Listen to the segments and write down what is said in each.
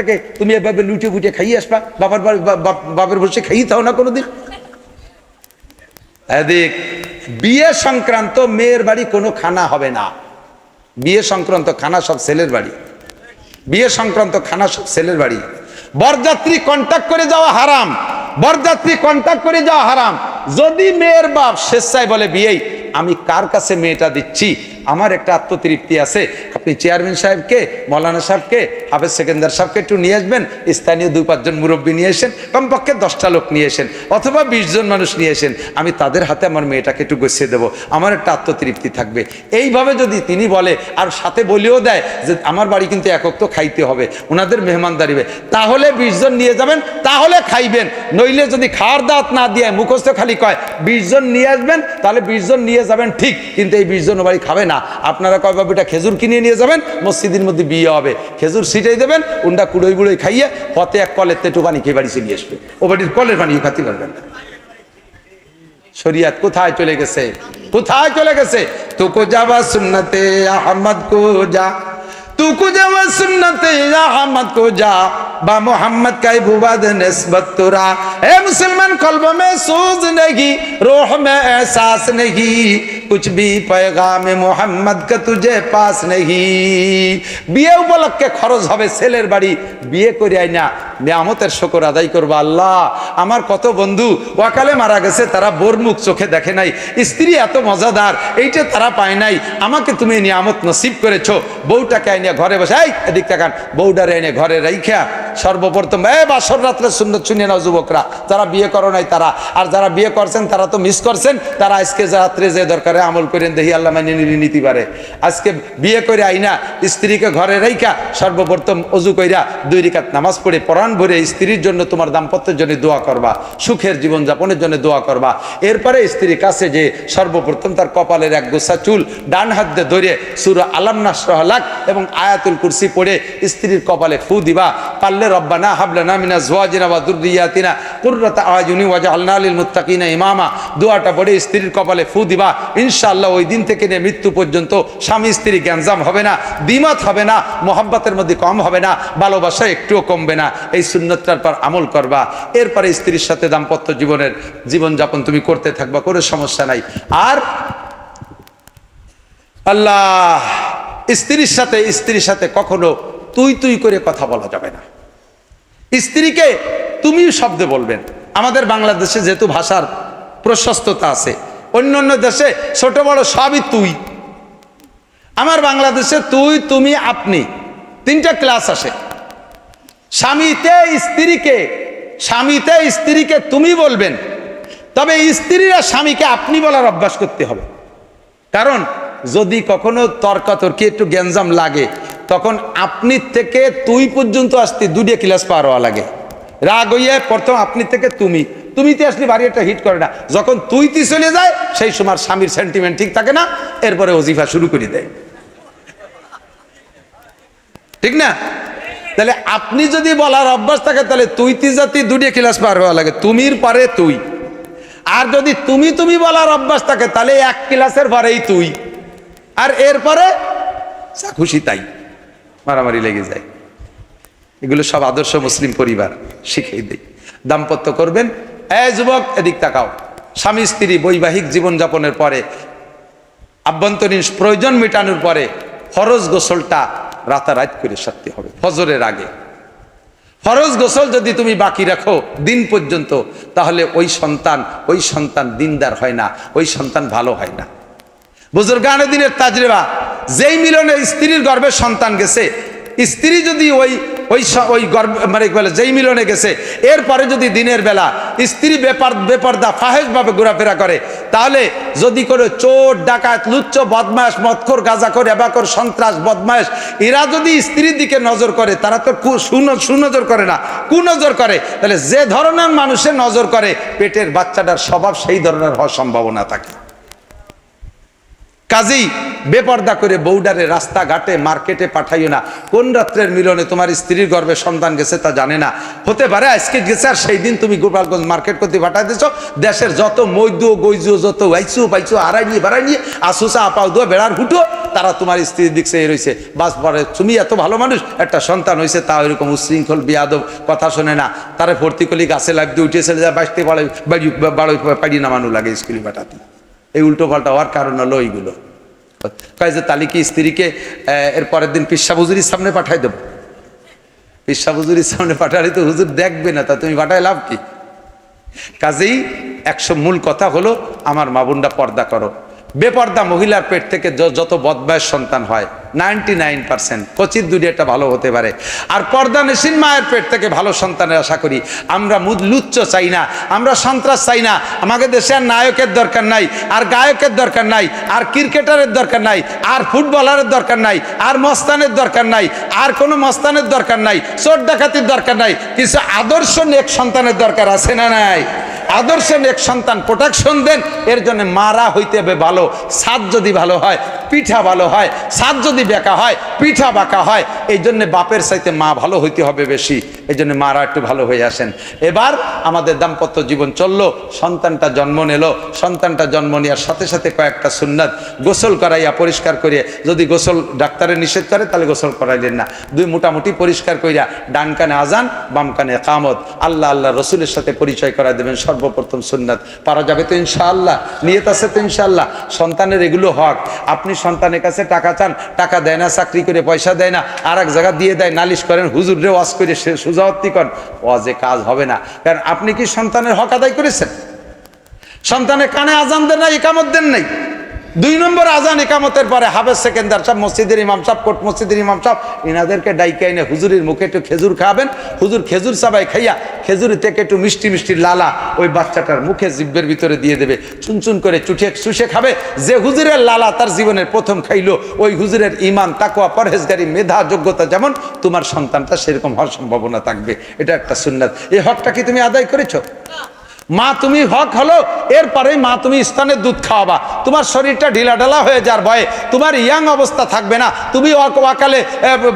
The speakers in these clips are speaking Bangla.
থেকে তুমি এভাবে লুটে ফুটে খাইয়ে আসবা বাবার বাপের বসে খাইয়ে থাও না কোনোদিন? দেখ বিয়ে সংক্রান্ত মেয়ের বাড়ি কোনো খানা হবে না। বিয়ে সংক্রান্ত খানা সব ছেলের বাড়ি। বিয়ে সংক্রান্ত খানা সব ছেলের বাড়ি। বরযাত্রী কন্ট্যাক্ট করে যাওয়া হারাম। বরযাত্রী কন্ট্যাক্ট করে যাওয়া হারাম। যদি মেয়ের বাপ স্বেচ্ছায় বলে বিয়েই আমি কার কাছে মেয়েটা দিচ্ছি? আমার একটা আত্মতৃপ্তি আছে। আপনি চেয়ারম্যান সাহেবকে, মৌলানা সাহেবকে, হাফেজ সেকেন্দার সাহেবকে একটু নিয়ে আসবেন। স্থানীয় দুই, পাঁচজন মুরব্বী নিয়ে এসেন কমপক্ষে দশটা লোক নিয়ে এসেন অথবা বিশ জন মানুষ নিয়ে এসেন আমি তাদের হাতে আমার মেয়েটাকে একটু গুছিয়ে দেবো। আমার একটা আত্মতৃপ্তি থাকবে। এইভাবে যদি তিনি বলে, আর সাথে বলেও দেয় যে, আমার বাড়ি কিন্তু একক তো খাইতে হবে। ওনাদের মেহমানদারি হবে। তাহলে বিশ জন নিয়ে যাবেন, তাহলে খাইবেন। নইলে যদি খাওয়ার দাঁত না দিয়ে মুখস্থ খালি কয়, বিশ জন নিয়ে আসবেন, তাহলে বিশ জন নিয়ে যাবেন, ঠিক, কিন্তু এই বিশ জন বাড়ি খাবে না। আপনারা কয় বাবুটা খেজুর কিনে নিয়ে যাবেন? মসজিদের মধ্যে বিয়ে হবে। খেজুর ছিটাই দেবেন উন্ডা কুড়োই বুড়োই খাইয়ে পথে এক কলের তেটু পানি খেয়ে বাড়ি নিয়ে আসবে। ও বাড়ির কলের পানি খাতে পারবেন না। শরিয়াত কোথায় চলে গেছে? কোথায় চলে গেছে? তুকু যাবা সুন্নতে আহমদ تو کو جا و سنت یا حمد کو جا، با محمد کا عبوبت نسبت ترا اے مسلمان قلب میں سوز نہیں، روح میں احساس نہیں۔ कुछ भी पैगाम मोहम्मद का तुझे पास नहीं বিয়ে উপলক্ষে খরচ হবে ছেলের বাড়ি বিয়ে করে আই না নিয়ামতের শকর আদায় করবো আল্লাহ আমার কত বন্ধু ওয়াকালে মারা গেছে তারা বোর মুখ চোখে দেখে নাই স্ত্রী এত মজাদার এইটা তারা পায় নাই আমাকে তুমি নিয়ামত নসিব করেছো বউটাকে আইনে ঘরে বসে এই এদিক তাকান বউডারে এনে ঘরে রাইখা সর্বপ্রথম এ বাসর রাত্রে সুন্দর শুনে নাও যুবকরা যারা বিয়ে করো নাই তারা আর যারা বিয়ে করছেন তারা তো মিস করছেন তারা আজকে রাত্রে যে দরকারে আমল করেন, দেখি আল্লাহ মানে নিতে পারে আজকে বিয়ে করে আইনা, স্ত্রীকে ঘরে রাইখা, সর্বপ্রথম অজু কইরা দুই রিকাত নামাজ পড়ে, পরাণ ভরে স্ত্রীর জন্য তোমার দাম্পত্যের জন্য দোয়া করবা, সুখের জীবন যাপনের জন্য দোয়া করবা। এরপরে স্ত্রীর কাছে যে সর্বপ্রথম তার কপালের এক গোসা চুল, ডান হাত দিয়ে ধরে সুর আলাম নাসরাহলাক এবং আয়াতুল কুরসি পড়ে স্ত্রীর কপালে ফু দিবা। পারলে রব্বানা হাবলানা মিনা জওয়াজিনা ওয়া দুররিয়াতিনা কুররাতা আয়ুনি ওয়াজআলনা লিল মুত্তাকিনা ইমামা। দোয়াটা পড়ে স্ত্রীর কপালে ফু দিবা। ইনশাআল্লাহ ওই দিন থেকে নিয়ে মৃত্যু পর্যন্ত স্বামী স্ত্রী গ্যাঞ্জাম হবে না, দ্বিমত হবে না, মোহাব্বতের মধ্যে কম হবে না, ভালোবাসা একটুও কমবে না। এই সুন্নতটার পর আমল করবা। এরপরে স্ত্রীর সাথে দাম্পত্য জীবনের জীবনযাপন তুমি করতে থাকবা, কোনো সমস্যা নাই। আর আল্লাহ, স্ত্রীর সাথে স্ত্রীর সাথে কখনো তুই তুই করে কথা বলা যাবে না। স্ত্রীকে তুমি শব্দে বলবেন। আমাদের বাংলাদেশে যেহেতু ভাষার প্রশস্ততা আছে অন্য অন্য দেশে ছোট বড় সবই তুই। আমার বাংলাদেশে তুই, তুমি, আপনি। তিনটা ক্লাস আসে। স্বামীতে স্ত্রীকে স্বামীতে স্ত্রীকে তুমি বলবেন। তবে স্ত্রীরা স্বামীকে আপনি বলার অভ্যাস করতে হবে। কারণ যদি কখনো তর্কাতর্কি, একটু গ্যাঞ্জাম লাগে, তখন আপনি থেকে তুই পর্যন্ত আসতে দুটিয়ে ক্লাস পার হওয়া লাগে। রাগ হইয়া প্রথম আপনি থেকে তুমি। তুমিতে আসলে বাড়ি একটা হিট করে না। যখন তুই তুইতি চলে যায়, সেই সময় স্বামীর সেন্টিমেন্ট ঠিক থাকে না, এরপরে অজিফা শুরু করে দেয়। ঠিক না? তাহলে আপনি যদি বলার অভ্যাস থাকে, তাহলে তুই তি জাতি দুটিয়ে ক্লাস পার হওয়া লাগে, তুমির পরে তুই। আর যদি তুমি তুমি বলার অভ্যাস থাকে, তাহলে এক ক্লাসের পরেই তুই। আর এরপরে, যা খুশি তাই। মারামারি লেগে যায়। এগুলো সব আদর্শ মুসলিম পরিবার, শিখিয়ে দেয়। দাম্পত্য করবেন যুবক, এদিক তাকাও। স্বামী, স্ত্রী বৈবাহিক জীবনযাপনের পরে, আভ্যন্তরীণ প্রয়োজন মেটানোর পরে, ফরজ গোসলটা রাতারাত করে সারতে হবে, ফজরের আগে। ফরজ গোসল যদি তুমি বাকি রাখো দিন পর্যন্ত, তাহলে ওই সন্তান ওই সন্তান দিনদার হয় না, ওই সন্তান ভালো হয় না। বুজুর্গানের দিনের তাজরেবা যেই মিলনে স্ত্রীর গর্ভে সন্তান গেছে, স্ত্রী যদি ওই ওই ওই মানে বলে, যেই মিলনে গেছে। এরপরে যদি দিনের বেলা স্ত্রী বেপার বেপর্দা ফাহেজভাবে ঘোরাফেরা করে, তাহলে যদি করে চোর, ডাকাত, লুচ্চ বদমাস মৎখর, গাজাখর এবাকর সন্ত্রাস বদমাস এরা যদি স্ত্রীর দিকে নজর করে, তারা তো সুনজর করে না, কুনজর করে, তাহলে যে ধরনের মানুষের নজর করে, পেটের বাচ্চাটার স্বভাব সেই ধরনের হওয়ার সম্ভাবনা থাকে। কাজেই বেপর্দা করে বৌডারে রাস্তাঘাটে, মার্কেটে পাঠাইও না। কোন রাত্রের মিলনে তোমার স্ত্রীর গর্ভে সন্তান গেছে তা জানে না। হতে পারে আজকে গেছে আর সেই দিন তুমি গোপালগঞ্জ মার্কেট করতে পাঠাই দিছো দেশের যত মৈদু গৈজু, যত ওয়াইচু পাইছু আড়াই নিয়ে, বাড়াই নিয়ে, আসুসা, আপাও, দুয়া, বেড়ার হুটো, তারা তোমার স্ত্রীর দিক সেই রয়েছে বাস পরে তুমি এত ভালো মানুষ, একটা সন্তান হয়েছে তা ওইরকম উশৃঙ্খল, বিয়াদব, কথা শোনে না। তারা ভর্তি করলি, গাছে লাগতে উঠে চলে যায় বাঁচতে বাড়ি বাড়ি বাড়ি পাড়ি নামানো লাগে স্কুলে পাঠাতে। এই উল্টো পাল্টা হওয়ার কারণ হলো এইগুলো। কয় যে তালিকি স্ত্রীকে এর পরের দিন পিসা হুজুরির সামনে পাঠাই দেবো। পিসা হুজুরির সামনে পাঠালে তো হুজুর দেখবে না, তা তুমি পাঠায় লাভ কি? কাজেই একশো মূল কথা হলো, আমার মাবুন্ডা পর্দা করো। বেপর্দা মহিলার পেট থেকে যত বদমায়ের সন্তান হয় নাইনটি নাইন পার্সেন্ট। কচিত দুটি একটা ভালো হতে পারে। আর পর্দা নেশিন মায়ের পেট থেকে ভালো সন্তানের আশা করি। আমরা লুচ্চ চাই না, আমরা সন্ত্রাস চাই না। আমাদের দেশে আর নায়কের দরকার নাই, আর গায়কের দরকার নাই, আর ক্রিকেটারের দরকার নাই, আর ফুটবলারের দরকার নাই, আর মস্তানের দরকার নাই, আর কোনো মস্তানের দরকার নাই, চোর ডাকাতির দরকার নাই, কিছু আদর্শ নেক সন্তানের দরকার আছে না নাই? আদর্শ এক সন্তান প্রোটেকশন দেন, এর জন্য মারা হইতে হবে ভালো সাদ যদি ভালো হয়, পিঠা ভালো হয় সাদ যদি বেঁকা হয়, পিঠা বাঁকা হয়, এই জন্যে বাপের চাইতে মা ভালো হইতে হবে বেশি, এই জন্য মারা একটু ভালো হয়ে আসেন। এবার আমাদের দাম্পত্য জীবন চলল, সন্তানটা জন্ম নিল, সন্তানটা জন্ম নেওয়ার সাথে সাথে কয়েকটা সুন্নাত গোসল করাইয়া পরিষ্কার করিয়ে, যদি গোসল ডাক্তারে নিষেধ করে, তাহলে গোসল করাইলেন না। দুই মোটামুটি পরিষ্কার করিয়া, ডান কানে আজান, বাম কানে কামত আল্লাহ আল্লাহ রসুলের সাথে পরিচয় করা দেবেন সর্বপ্রথম সুন্নাত। পারা যাবে তো ইনশাআল্লাহ, নিয়ত আছে তো ইনশাআল্লাহ। সন্তানের এগুলো হক। আপনি সন্তানের কাছে টাকা চান, টাকা দেয় না, চাকরি করে পয়সা দেয় না আর এক জায়গা দিয়ে দেয়, নালিশ করেন হুজুরে ওয়াজ করে সে সুজাওয়াত্তি করেন, ওয়াজে কাজ হবে না। কারণ আপনি কি সন্তানের হক আদায় করেছেন? সন্তানের কানে আজান দেন না একামত দেন নাই। দুই নম্বর আজান একামতের পরে হাফেজ সেকেন্দার সাহেব, মসজিদের ইমাম সাহেব কোট মসজিদের ইমাম সাহেব, ইনাদেরকে ডাইকে এনে হুজুরের মুখে একটু খেজুর খাবেন হুজুর খেজুর সাবাই খাইয়া খেজুরি থেকে একটু মিষ্টি মিষ্টি লালা ওই বাচ্চাটার মুখে জিব্বের ভিতরে দিয়ে দেবে। চুনচুন করে চুটে চুষে খাবে। যে হুজুরের লালা তার জীবনের প্রথম খাইলো, ওই হুজুরের ইমান তাকুয়া পরহেজগারি, মেধা, যোগ্যতা যেমন, তোমার সন্তানটা সেরকম হওয়ার সম্ভাবনা থাকবে। এটা একটা সুন্নাত। এই হকটা কি তুমি আদায় করেছ? মা তুমি হক হলো এরপরে মা তুমি স্তনের দুধ খাওয়াবা। তোমার শরীরটা ঢিলাঢালা হয়ে যার ভয়ে তোমার ইয়াং অবস্থা থাকবে না। তুমি অক- অকালে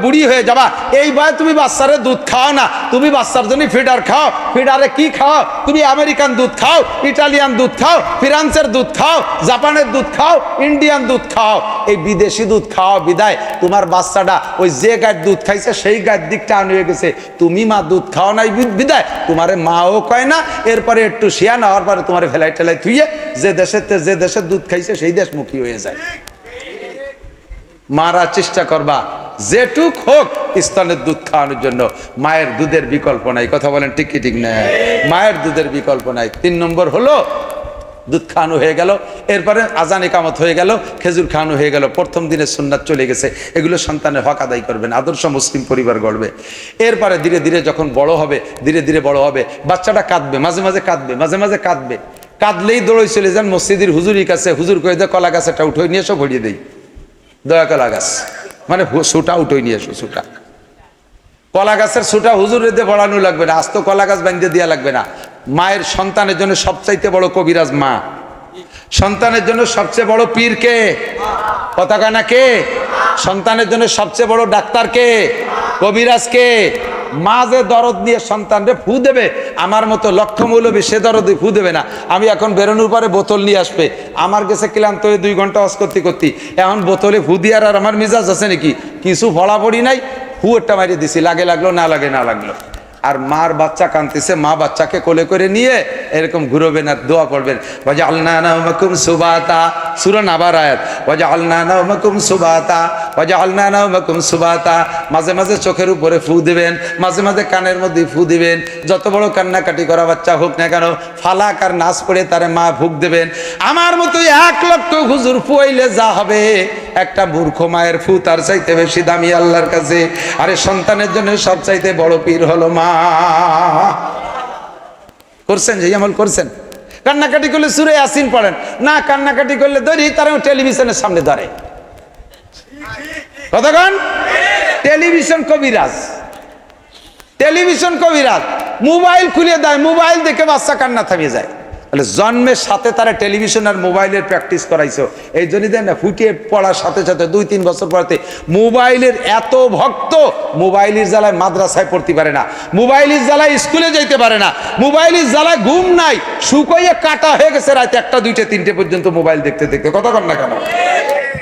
বুড়ি হয়ে যাবা। এই ভয়ে তুমি বাচ্চারে দুধ খাও না। তুমি বাচ্চার জন্য ফিডার খাও। ফিডারে কি খাও? তুমি আমেরিকান দুধ খাও, ইটালিয়ান দুধ খাও, ফ্রান্সের দুধ খাও, জাপানের দুধ খাও, ইন্ডিয়ান দুধ খাও। এই বিদেশি দুধ খাওয়া বিদায়। তোমার বাচ্চাটা ওই যে গায়ের দুধ খাইছে, সেই গায়ের দিকটা হয়ে গেছে। তুমি মা দুধ খাও নাই বিদায়। তোমারে মাও কয় না, এরপরে একটু শিয়া নেওয়ার পরে তোমার ফেলাই ঠেলাই থুইয়ে যে দেশের যে দেশের দুধ খাইছে, সেই দেশমুখী হয়ে যায়। মারা চেষ্টা করবা। যেটুক হোক স্তনের দুধ খাওয়ানোর জন্য। মায়ের দুধের বিকল্প নাই। কথা বলেন ঠিক কি ঠিক না? মায়ের দুধের বিকল্প নাই। তিন নম্বর হলো, দুধ খাওয়ানো হয়ে গেল। এরপরে আজান একামত হয়ে গেল, খেজুর খাওয়ানো হয়ে গেল। প্রথম দিনের সুন্নাত চলে গেছে। এগুলো সন্তানের হক আদায় করবেন। আদর্শ মুসলিম পরিবার গড়বে। এরপরে ধীরে ধীরে যখন বড় হবে, ধীরে ধীরে বড় হবে, বাচ্চাটা কাঁদবে, মাঝে মাঝে কাঁদবে, মাঝে মাঝে কাঁদবে। কাঁদলেই দৌড়ই চলে যান মসজিদের হুজুরির কাছে। হুজুর করে দেয় কলা গাছটা উঠে নিয়ে এসো, ভরিয়ে দেই। দয়া কলা গাছ মানে সুটা উঠোই নিয়ে এসো, সুটা। কলা গাছের সুটা দিয়ে বড়ানো লাগবে না, আস্ত কলা গাছ বাঁধিয়ে দেওয়া লাগবে না। মায়ের সন্তানের জন্য সবচাইতে বড় কবিরাজ মা। সন্তানের জন্য সবচেয়ে বড় পীর কে? পতাকা না কে? সন্তানের জন্য সবচেয়ে বড় ডাক্তার কে? কবিরাজ কে? মা যে দরদ নিয়ে সন্তানরে ফু দেবে, আমার মতো লক্ষ্য মৌলবী সে দরদ ফু দেবে না। আমি এখন বেরোনোর পরে বোতল নিয়ে আসবে। আমার কাছে ক্লান্ত হয়ে দুই ঘণ্টা অস করতে করতে, এখন বোতলে ফু দিয়ার আর আমার মিজাজ আছে নাকি? কিছু ফলাফড়ি নাই, ফু একটা মারিয়ে দিছি, লাগে লাগল, না লাগে, না লাগল। আর মার বাচ্চা কাঁদতেছে, মা বাচ্চাকে কোলে করে নিয়ে এরকম ঘুরবেন আর দোয়া পড়বেন বাজা আল্লাহ নামকুম সুবাতা সুরন আবার আয়াত। বাজা আল্লাহ নামকুম সুবাতা বাজা আল্লাহ নামকুম সুবাতা। মাঝে মাঝে চোখের উপরে ফু দিবেন, মাঝে মাঝে কানের মধ্যে ফু দিবেন। যত বড় কান্নাকাটি করা বাচ্চা হোক না কেন, ফালাক আর নাচ পড়ে তারে মা ফুক দেবেন। আমার মতো এক লক্ষ হুজুর ফুয়াইলে যা হবে, একটা মূর্খ মায়ের ফু তার চাইতে বেশি দামি আল্লাহর কাছে। আরে সন্তানের জন্য সব চাইতে বড় পীর হলো মা। করছেন যে আমল করছেন। কান্নাকাটি করলে সুরে আসিন পড়েন। না কান্নাকাটি করলে ধরি তারা টেলিভিশনের সামনে ধরে। কতক্ষণ টেলিভিশন কবিরাজ। টেলিভিশন কবিরাজ। মোবাইল খুলে দেয়, মোবাইল দেখে বাচ্চা কান্না থামিয়ে যায়। তাহলে জন্মের সাথে তারা টেলিভিশন আর মোবাইলের প্র্যাকটিস করাইছো। এই জন্যই দেন না, ফুটিয়ে পড়ার সাথে সাথে দুই, তিন বছর পড়াতে মোবাইলের এত ভক্ত মোবাইলের জ্বালায় মাদ্রাসায় পড়তে পারে না, মোবাইলের জ্বালায় স্কুলে যেতে পারে না, মোবাইলের জ্বালায় ঘুম নাই শুকোয়ে কাটা হয়ে গেছে রাতে একটা, দুইটা, তিনটে পর্যন্ত মোবাইল দেখতে দেখতে। কথা না কেন?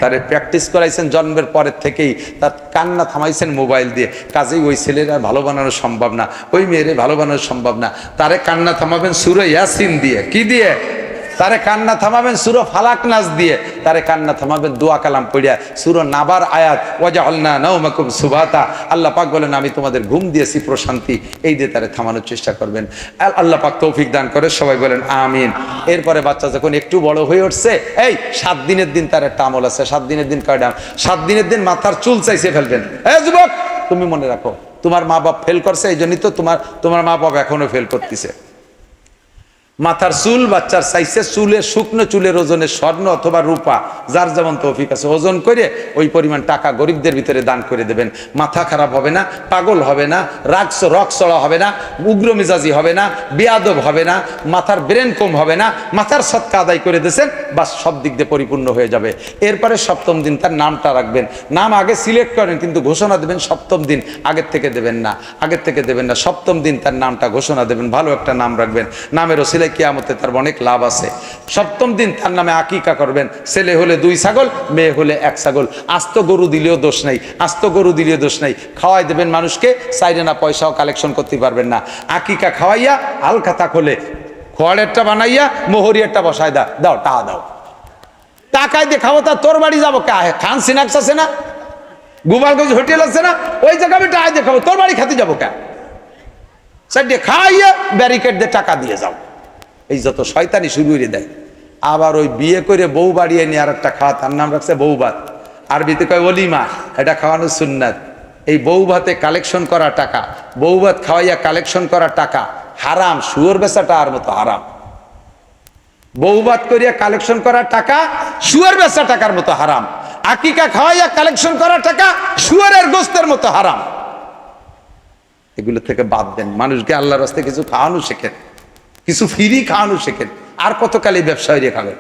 তারে প্র্যাকটিস করাইছেন, জন্মের পরের থেকেই তার কান্না থামাইছেন মোবাইল দিয়ে। কাজেই ওই ছেলেরা ভালো বানানো সম্ভব না, ওই মেয়েরে ভালো বানানো সম্ভব না। তারে কান্না থামাবেন সুরে ইয়াসিন দিয়ে। কি দিয়ে? তারে কান্না থামাবেন সুরো ফালাক নাচ দিয়ে। তারে কান্না থামাবেন দোয়া কালাম পড়িয়া। সুরো নাবার আয়াত ওয়াজা আল্লাহ নৌমাকুম সুবাতা। আল্লাহ পাক বলেন, আমি তোমাদের ঘুম দিয়েছি প্রশান্তি। এই দিয়ে তারে থামানোর চেষ্টা করবেন। আল্লাহ পাক তৌফিক দান করে, সবাই বলেন, আমিন। এরপরে বাচ্চা যখন একটু বড় হয়ে উঠছে, এই, সাত দিনের দিন তার একটা আমল আছে। সাত দিনের দিন কয়ডাম সাত দিনের দিন মাথার চুল চাইছে ফেলবেন। তুমি মনে রাখো, তোমার মা বাপ ফেল করছে এই জন্যই তো তোমার তোমার মা বাপ এখনও ফেল করতেছে। মাথার চুল, বাচ্চার সাইজে চুলে, শুকনো চুলের ওজনে স্বর্ণ অথবা রূপা, যার যেমন তৌফিক আছে, ওজন করে ওই পরিমাণ টাকা গরিবদের ভিতরে দান করে দেবেন। মাথা খারাপ হবে না, পাগল হবে না রাগ রক চড়া হবে না, উগ্র মেজাজি হবে না, বেয়াদব হবে না, মাথার ব্রেন কম হবে না, মাথার সৎকা আদায় করে দিয়েছেন, বাস সব দিক দিয়ে পরিপূর্ণ হয়ে যাবে। এরপরে সপ্তম দিন তার নামটা রাখবেন। নাম আগে সিলেক্ট করেন, কিন্তু ঘোষণা দেবেন সপ্তম দিন, আগের থেকে দেবেন না, আগের থেকে দেবেন না, সপ্তম দিন তার নামটা ঘোষণা দেবেন, ভালো একটা নাম রাখবেন। নামের ওসিলাই কিয়ামতে তার অনেক লাভ আছে। সপ্তম দিন তার নামে আকিকা করবেন, ছেলে হলে দুই ছাগল, মেয়ে হলে এক ছাগল। আস্ত গরু দিলেও দোষ নাই, আস্ত গরু দিলেও দোষ নাই। খাওয়াই দেবেন মানুষকে সাইডে না পয়সাও কালেকশন করতে পারবেন না। আকিকা খাওয়াইয়া, আলখাতা খোলে খোয়াড়েরটা বানাইয়া, মোহরিয়ারটা বসায় দা দাও, টাকা দাও। টাকায় দিয়ে খাব তা তোর বাড়ি যাব খান সিনাক্স আছে না? গোপালগঞ্জ হোটেল আছে না? ওই জায়গা আমি টাকা দিয়ে খাব, তোর বাড়ি খাতে যাব কা? সাইডে খাইয়ে ব্যারিকেড দিয়ে টাকা দিয়ে যাও। এই যত শয়তানি শুরু করে দেয়। আবার ওই বিয়ে করে বউ বাড়িয়ে নিয়ে আর একটা খাওয়া, তার নাম রাখছে বউ ভাত। আরবিতে কয় অলিমা, এটা খাওয়ানো সুন্নাত। এই বউ ভাতে কালেকশন করা টাকা, বউ ভাত খাওয়াইয়া কালেকশন করা টাকা, হারাম, শুয়োর বেচাটা আর মতো হারাম। বউবাদ করিয়া কালেকশন করা টাকা, শুয়ার বেচা টাকার মতো হারাম। আকিকা খাওয়াইয়া কালেকশন করা টাকা, শুয়ারের গোস্তের মতো হারাম। এগুলো থেকে বাদ দেন। মানুষকে আল্লাহর রাস্তায় কিছু খাওয়ানো শেখেন। কিছু ফিরি খাওয়ানো শেখেন। আর কতকাল এই ব্যবসা হইয়ে খাবেন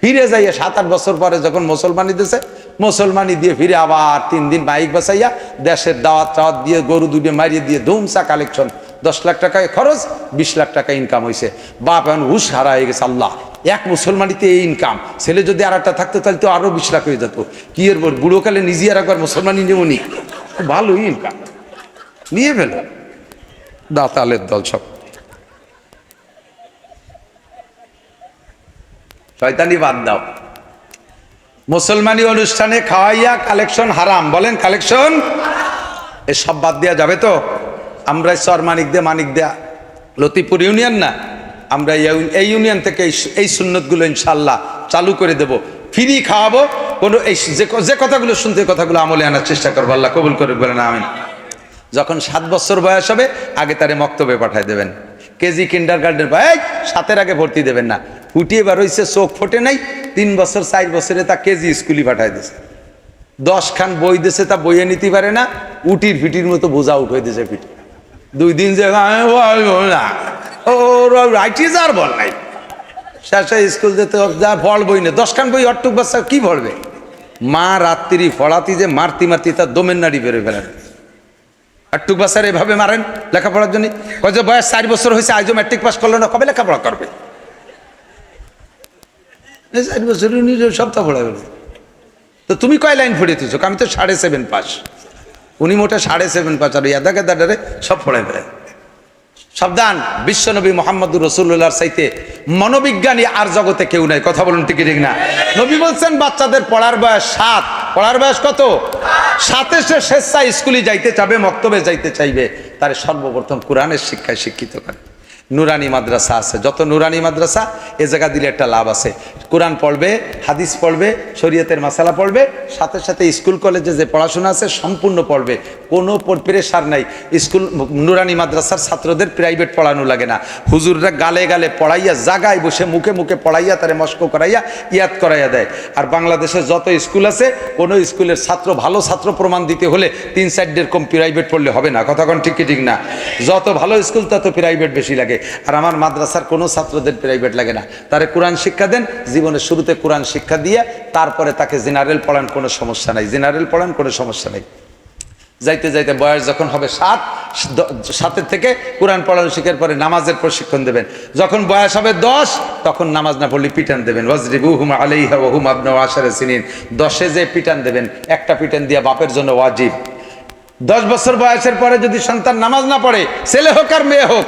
ফিরে যাইয়া সাত আট বছর পরে যখন মুসলমানি দিছে, মুসলমানি দিয়ে ফিরে আবার তিন দিন বাইক বাসাইয়া দেশের দাওয়াত টাওয়াত দিয়ে গরু দুটো মারিয়ে দিয়ে ধুমসা কালেকশন দশ লাখ টাকায় খরচ, বিশ লাখ টাকা ইনকাম হয়েছে বাপ এখন হুশ হারা হয়ে গেছে, আল্লাহ, এক মুসলমানিতে এই ইনকাম ছেলে যদি আর একটা থাকতো তাহলে তো আরও বিশ লাখ হয়ে যেত। কি এর বল বুড়োকালে নিজে আর একবার মুসলমানি নেমনি ভালোই ইনকাম নিয়ে ফেলো। দাতালের দল সব। শয়তানি বাদ দাও। মুসলমানি অনুষ্ঠানে খাওয়াইয়া কালেকশন হারাম। বলেন কালেকশন? এ সব বাদ দেওয়া যাবে তো? আমরা সর মানিক দে, মানিক দেয়া লতিপুর ইউনিয়ন না? আমরা এই- ইউনিয়ন থেকে এই- সুন্নতগুলো ইনশাল্লাহ চালু করে দেব। ফ্রি খাওয়াবো, কোনো এই যে কথাগুলো শুনতে, কথাগুলো আমলে আনার চেষ্টা করব। আল্লাহ কবুল করে বলেন আমিন। যখন সাত বছর বয়স হবে, আগে তারে মক্তবে পাঠায় দেবেন। কেজি কিন্ডার গার্ডেন সাতের আগে ভর্তি দেবেন না। ফুটিয়ে বার হয়েছে চোখ ফোটে নাই, তিন বছর, চার বছরে তা কেজি স্কুলে পাঠায় দিছে। দশ খান বই দিছে, তা বইয়ে নিতে পারে না উটির ফিটির মতো বোঝা উঠ দিছে ফিটি। দুই দিন যে রাইটিস আর বল নাই। শেষে স্কুল যেতে যা ফল বই না দশ খান বই অট্টুক বাচ্চা কি পড়বে মা রাত্রি ফলাতি যে মারতি মারতি তার দমের নাড়ি বেরোয় ফেলেন। আটটুক বাসার এভাবে মারেন লেখাপড়ার জন্য। কয় যে, বয়স চার বছর হয়েছে, আজও ম্যাট্রিক পাস করল না, কবে লেখাপড়া করবে? এই বছর উনি সপ্তাহ পড়া গেল তো তুমি কয় লাইন পড়িয়েছো আমি তো সাড়ে সেভেন পাস। উনি মোটে সাড়ে সেভেন পাস, আর ইয়াদা গাদারে সব পড়াই ফেলে। সাবধান, বিশ্বনবী মোহাম্মদুর রসুল্লাহর সাইতে মনোবিজ্ঞানী আর জগতে কেউ নাই। কথা বলুন ঠিক ঠিক না। নবী বলছেন, বাচ্চাদের পড়ার বয়স সাত। পড়ার বয়স কত? সাথে সে স্বেচ্ছা স্কুলে যাইতে চাবে, মক্তবে যাইতে চাইবে। তার সর্বপ্রথম কোরআনের শিক্ষায় শিক্ষিত করে। নুরানি মাদ্রাসা আছে। যত নুরানি মাদ্রাসা, এ জায়গা দিলে একটা লাভ আছে। কোরআন পড়বে, হাদিস পড়বে, শরীয়তের মাসালা পড়বে, সাথে সাথে স্কুল কলেজে যে পড়াশোনা আছে, সম্পূর্ণ পড়বে। কোনো প্রেশার নাই। স্কুল নুরানি মাদ্রাসার ছাত্রদের প্রাইভেট পড়ানো লাগে না। হুজুররা গালে গালে পড়াইয়া জাগায় বসে মুখে মুখে পড়াইয়া, তারে মস্ক করাইয়া, ইয়াদ করাইয়া দেয়। আর বাংলাদেশে যত স্কুল আছে, কোনো স্কুলের ছাত্র, ভালো ছাত্র প্রমাণ দিতে হলে তিন চারটের কম প্রাইভেট পড়লে হবে না। কথা কোন ঠিক ঠিক না? যত ভালো স্কুল, তত প্রাইভেট বেশি লাগে। আর আমার মাদ্রাসার কোনো ছাত্রদের প্রাইভেট লাগে না। তারে কোরআন শিক্ষা দেন, জীবনের শুরুতে কোরআন শিক্ষা দিয়ে, তারপরে তাকে জেনারেল পড়ান, কোনো সমস্যা নাই। জেনারেল পড়ান, কোনো সমস্যা নেই। যাইতে যাইতে বয়স যখন হবে সাত সাতের থেকে কোরআন পড়ানো শিখার পরে নামাজের প্রশিক্ষণ দেবেন। যখন বয়স হবে দশ, তখন নামাজ না পড়লে পিটান দেবেন। ওয়াজরিবু হুম আলাইহা ওয়া হুম আবনা আশারে সিনিন। দশে যে পিটান দেবেন, একটা পিটান দিয়া বাপের জন্য ওয়াজিব। দশ বছর বয়সের পরে যদি সন্তান নামাজ না পড়ে, ছেলে হোক আর মেয়ে হোক,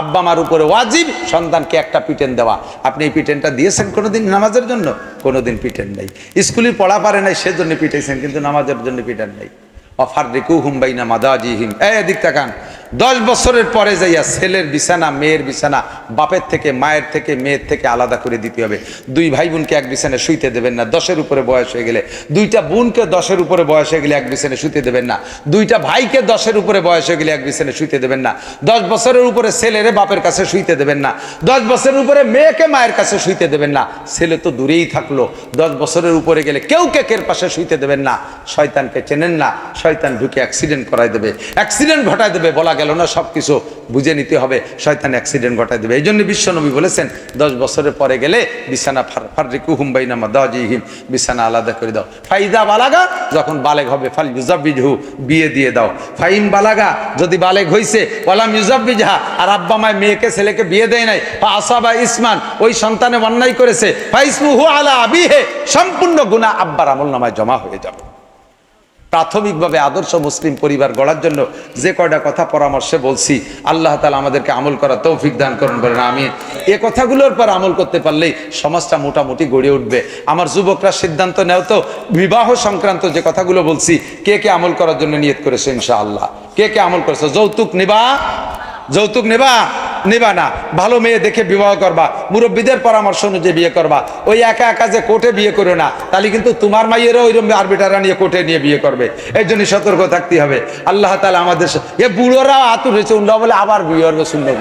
আব্বা মার উপরে ওয়াজিব, সন্তানকে একটা পিটেন দেওয়া। আপনি এই পিটেনটা দিয়েছেন কোনোদিন নামাজের জন্য? কোনোদিন পিটেন নেই। স্কুলে পড়া পারে নাই, সেজন্য পিটাইছেন, কিন্তু নামাজের জন্য পিটেন নেই। অফার রেকু হুম বাইনা মাদাজি হিম এই এদিক তাকান দশ বছরের পরে যাইয়া ছেলের বিছানা, মেয়ের বিছানা, বাপের থেকে, মায়ের থেকে, মেয়ের থেকে আলাদা করে দিতে হবে। দুই ভাই বোনকে এক বিছানে শুইতে দেবেন না। দশের উপরে বয়স হয়ে গেলে, দুইটা বোনকে দশের উপরে বয়স হয়ে গেলে এক বিছানে শুইতে দেবেন না। দুইটা ভাইকে দশের উপরে বয়স হয়ে গেলে এক বিছানে শুইতে দেবেন না। দশ বছরের উপরে ছেলেরে বাপের কাছে শুইতে দেবেন না। দশ বছরের উপরে মেয়েকে মায়ের কাছে শুইতে দেবেন না। ছেলে তো দূরেই থাকল। দশ বছরের উপরে গেলে কেউ কেকের পাশে শুইতে দেবেন না। শয়তানকে চেনেন না। শয়তান ঢুকে অ্যাক্সিডেন্ট করাই দেবে। অ্যাক্সিডেন্ট ঘটায় দেবে, বলা গেল না সব কিছু বুঝে নিতে হবে, শয়তান অ্যাক্সিডেন্ট ঘটায় দেবে। এই জন্য বিশ্বনবী বলেছেন, দশ বছরের পরে গেলে বিছানা ফারিকু হুম্বাইনা মাদাজিহিম, বিছানা আলাদা করে দাও। ফাইদা বালাগা, যখন বালেগ হবে, ফাল ইউজাবিজহু বিয়ে দিয়ে দাও। ফাইন বালাগা, যদি বালেগ হইছে, ওয়ালাম ইউজাবিজহা আর আব্বা মায় মেয়েকে, ছেলেকে বিয়ে দেয় নাই বা আসাবা ইসমান, ওই সন্তানে অন্যায় করেছে ফাইসমুহু আলা আবিহে, সম্পূর্ণ গুণা আব্বার আমল নামায় জমা হয়ে যাবে। প্রাথমিকভাবে আদর্শ মুসলিম পরিবার গড়ার জন্য যে কয়টা কথা পরামর্শে বলছি, আল্লাহ তালা আমাদেরকে আমল করা তৌফিক দান করুন বলেন আমি এ কথাগুলোর পর আমল করতে পারলেই সমাজটা মোটামুটি গড়ে উঠবে। আমার যুবকরা সিদ্ধান্ত নেও তো, বিবাহ সংক্রান্ত যে কথাগুলো বলছি, কে কে আমল করার জন্য নিয়ত করেছে ইনশাআল্লাহ? কে কে আমল করেছে? যৌতুক নিবা? যৌতুক নেবা? নেবা না। ভালো মেয়ে দেখে বিবাহ করবা। মুরব্বীদের পরামর্শ অনুযায়ী বিয়ে করবা। ওই একা একা যে কোর্টে বিয়ে করো না, তাহলে কিন্তু তোমার মাইয়েরও ওইরকম আরবিটারা নিয়ে কোর্টে নিয়ে বিয়ে করবে। এই জন্য সতর্ক থাকতে হবে। আল্লাহ তালা আমাদের এ বুড়োরাও আতুর হয়েছে উন্ডা বলে আবার বিয়ে করবে সুন্দর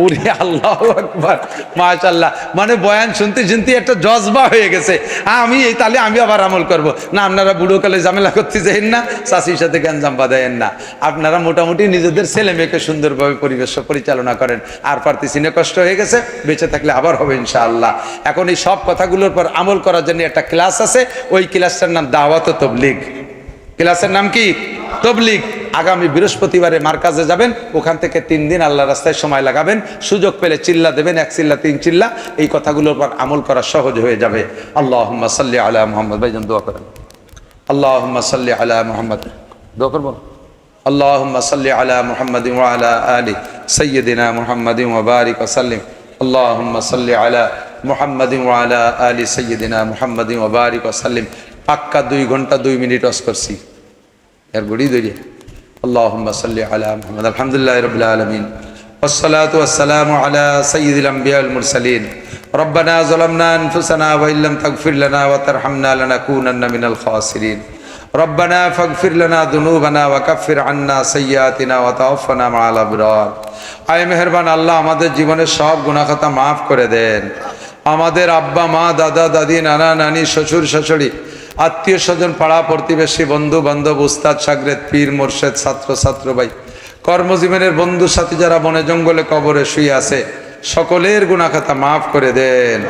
ওরে আল্লাহ একবার মাশাল্লাহ মানে বয়ান শুনতে শুনতে একটা জজবা হয়ে গেছে। আমি এই তাহলে আমি আবার আমল করব। না, আপনারা বুড়ো কালে ঝামেলা করতে যাইন না চাষির সাথে গ্যাঞ্জাম বাঁধাইন না। আপনারা মোটামুটি নিজেদের ছেলে মেয়েকে সুন্দরভাবে পরিবেশ পরিচালনা করেন। আর পারতেছি না, কষ্ট হয়ে গেছে, বেঁচে থাকলে আবার হবে ইনশাআল্লাহ। এখন এই সব কথাগুলোর পর আমল করার জন্য একটা ক্লাস আছে, ওই ক্লাসটার নাম দাওয়াত তবলিগ। ক্লাসের নাম কি? তবলিক আগামী বৃহস্পতিবারে মার্কাজে যাবেন, ওখান থেকে তিন দিন আল্লাহ রাস্তায় সময় লাগাবেন, সুযোগ পেলে চিল্লা দেবেন, এক চিল্লা, তিন চিল্লা, এই কথাগুলোর পর আমল করা সহজ হয়ে যাবে। আল্লাহ সাল্লি আলাহ মোহাম্মদ। ভাইজন, দোয়া করেন। আল্লাহ সাল্লি আলাহ মোহাম্মদ। দোয়া করব? আল্লাহ সাল্লি আলাহ মোহাম্মদ আলী সৈয়দিনা মোহাম্মদ ওবারিক সাল্লিম। আল্লাহ সাল্লি আলাহ মোহাম্মদ আলী সৈয়দিনা মোহাম্মদ ওবারিক সাল্লিম। পাক্কা দুই ঘন্টা দুই মিনিট অস করছি এর গুড়ি দইরে اللهم صل على محمد الحمد لله رب العالمين والصلاة والسلام على سيد الأنبياء المرسلين ربنا ظلمنا أنفسنا وإن لم تغفر لنا وترحمنا لنكونن من الخاسرين ربنا فاغفر لنا ذنوبنا وكفر عنا سيئاتنا وتوفنا مع الأبرار আয় মেহরবান আল্লাহ আমাদের জীবনের সব গুণাখাতা মাফ করে দেন আমাদের আব্বা মা দাদা দাদি নানা নানি শ্বশুর শাশুড়ি আত্মীয় স্বজন, পাড়া প্রতিবেশী বন্ধু বান্ধব উস্তাদ, সাগরেদ, পীর, মোর্শেদ, ছাত্র ছাত্র ভাই, কর্মজীবনের বন্ধু, সাথী যারা বনে জঙ্গলে কবরে শুয়ে আছে, সকলের গুণাখাতা মাফ করে দেন।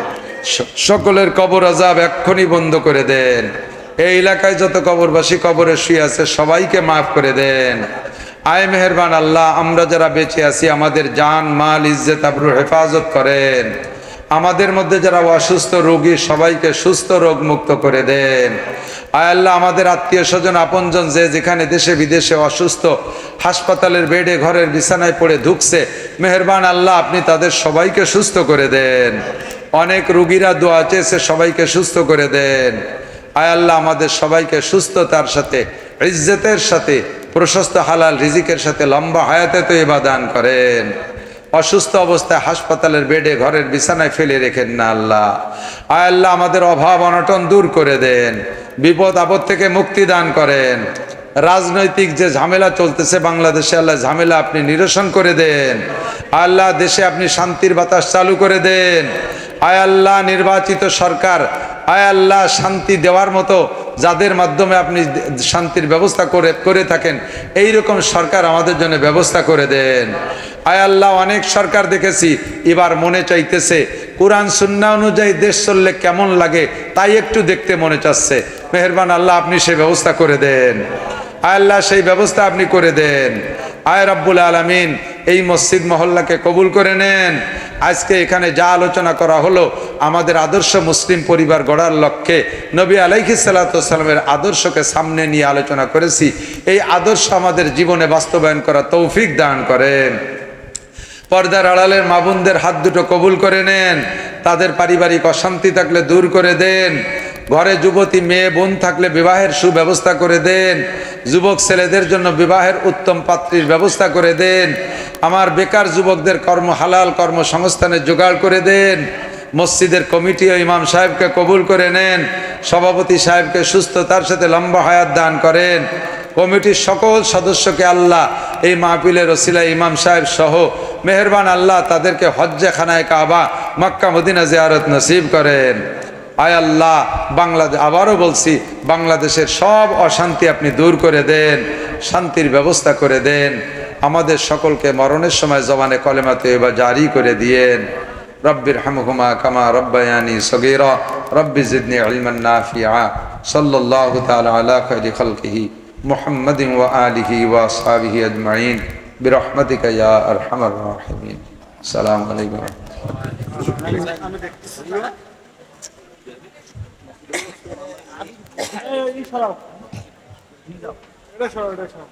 সকলের কবর আজাব এক্ষুনি বন্ধ করে দেন। এই এলাকায় যত কবরবাসী কবরে শুয়ে আছে, সবাইকে মাফ করে দেন। আয় মেহরবান আল্লাহ, আমরা যারা বেঁচে আছি, আমাদের জান, মাল, ইজ্জত, আবরু হেফাজত করেন। আমাদের মধ্যে যারা অসুস্থ রোগী, সবাইকে সুস্থ রোগ মুক্ত করে দেন। আল্লাহ, আমাদের আত্মীয় স্বজন, আপনজন যে যেখানে দেশে বিদেশে অসুস্থ, হাসপাতালের বেডে, ঘরের বিছানায় পড়ে ঢুকছে মেহরবান আল্লাহ, আপনি তাদের সবাইকে সুস্থ করে দেন। অনেক রুগীরা দোয়া চেয়েছে, সবাইকে সুস্থ করে দেন। আয় আল্লাহ, আমাদের সবাইকে সুস্থতার সাথে, ইজ্জতের সাথে, প্রশস্ত হালাল রিজিকের সাথে লম্বা হায়াতে তো এবার দান করেন। অসুস্থ অবস্থায় হাসপাতালের বেডে ঘরের বিছানায় ফেলে রেখেন না আল্লাহ। আয় আল্লাহ, আমাদের অভাব অনটন দূর করে দেন। বিপদ আপদ থেকে মুক্তি দান করেন। রাজনৈতিক যে ঝামেলা চলতেছে বাংলাদেশে, আল্লাহ ঝামেলা আপনি নিরসন করে দেন। আল্লাহ, দেশে আপনি শান্তির বাতাস চালু করে দেন। আয় আল্লাহ, নির্বাচিত সরকার, আয় আল্লাহ, শান্তি দেওয়ার মতো যাদের মাধ্যমে আপনি শান্তির ব্যবস্থা করে করে থাকেন এই রকম সরকার আমাদের জন্য ব্যবস্থা করে দেন। আয় আল্লাহ, অনেক সরকার দেখেছি, এবার মনে চাইতেছে, কোরআন সুন্না অনুযায়ী দেশ চললে কেমন লাগে, তাই একটু দেখতে মনে চাচ্ছে। মেহরবান আল্লাহ, আপনি সেই ব্যবস্থা করে দেন। আয় আল্লাহ, সেই ব্যবস্থা আপনি করে দেন। আয় রব্বুল আলমিন, এই মসজিদ মহল্লাকে কবুল করে নেন। আজকে এখানে যা আলোচনা করা হলো, আমাদের আদর্শ মুসলিম পরিবার গড়ার লক্ষ্যে নবী আলাইহি সাল্লামের আদর্শকে সামনে নিয়ে আলোচনা করেছি। এই আদর্শ আমাদের জীবনে বাস্তবায়ন করা তৌফিক দান করেন। পর্দার আড়ালের মাবুনদের হাত দুটো কবুল করে নেন। তাদের পারিবারিক অশান্তি থাকলে দূর করে দেন। ঘরে যুবতী, মেয়ে, বোন থাকলে বিবাহের সুব্যবস্থা করে দেন। যুবক ছেলেদের জন্য বিবাহের উত্তম পাত্রীর ব্যবস্থা করে দেন। আমার বেকার যুবকদের কর্ম হালাল কর্মসংস্থানের জোগাড় করে দেন। মসজিদের কমিটি ও ইমাম সাহেবকে কবুল করে নেন। সভাপতি সাহেবকে সুস্থতার সাথে লম্বা হায়াত দান করেন। কমিটির সকল সদস্যকে আল্লাহ, এই মাহফিলের ওসিলা ইমাম সাহেব সহ মেহরবান আল্লাহ তাদেরকে হজ্জে খানায় কাবা, মক্কা, মদিনা জিয়ারত নসিব করেন। আয় আল্লাহ বাংলাদেশ আবারও বলছি বাংলাদেশের সব অশান্তি আপনি দূর করে দেন শান্তির ব্যবস্থা করে দেন আমাদের সকলকে মরণের সময় জবানে কলেমাতে এবার জারি করে দিয়েন রব্বির হামহুমা কামা রব্বায়ানি সগীরা রব্বি জিদনি ইলমান নাফিআ সাল্লাল্লাহু তাআলা আলা খায়রি খালকিহি محمد وآله وأصحابه أجمعين برحمتك يا أرحم الراحمين السلام عليكم এটা সরাও এটা সরাও।